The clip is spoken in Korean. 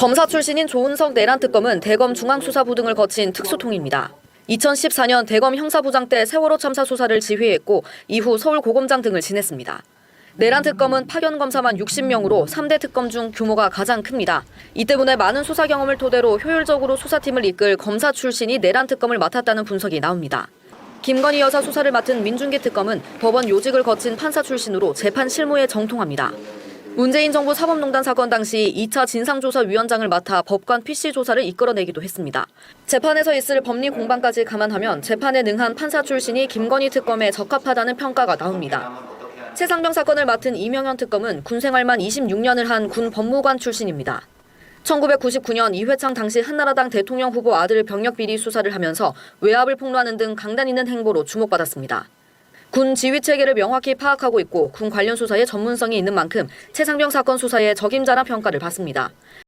검사 출신인 조은석 내란 특검은 대검 중앙수사부 등을 거친 특수통입니다. 2014년 대검 형사부장 때 세월호 참사 수사를 지휘했고 이후 서울고검장 등을 지냈습니다. 내란 특검은 파견 검사만 60명으로 3대 특검 중 규모가 가장 큽니다. 이 때문에 많은 수사 경험을 토대로 효율적으로 수사팀을 이끌 검사 출신이 내란 특검을 맡았다는 분석이 나옵니다. 김건희 여사 수사를 맡은 민중기 특검은 법원 요직을 거친 판사 출신으로 재판 실무에 정통합니다. 문재인 정부 사법농단 사건 당시 2차 진상조사위원장을 맡아 법관 PC 조사를 이끌어내기도 했습니다. 재판에서 있을 법리 공방까지 감안하면 재판에 능한 판사 출신이 김건희 특검에 적합하다는 평가가 나옵니다. 최상병 사건을 맡은 이명현 특검은 군 생활만 26년을 한 군 법무관 출신입니다. 1999년 이회창 당시 한나라당 대통령 후보 아들 병력 비리 수사를 하면서 외압을 폭로하는 등 강단 있는 행보로 주목받았습니다. 군 지휘 체계를 명확히 파악하고 있고 군 관련 수사에 전문성이 있는 만큼 최상병 사건 수사에 적임자라 평가를 받습니다.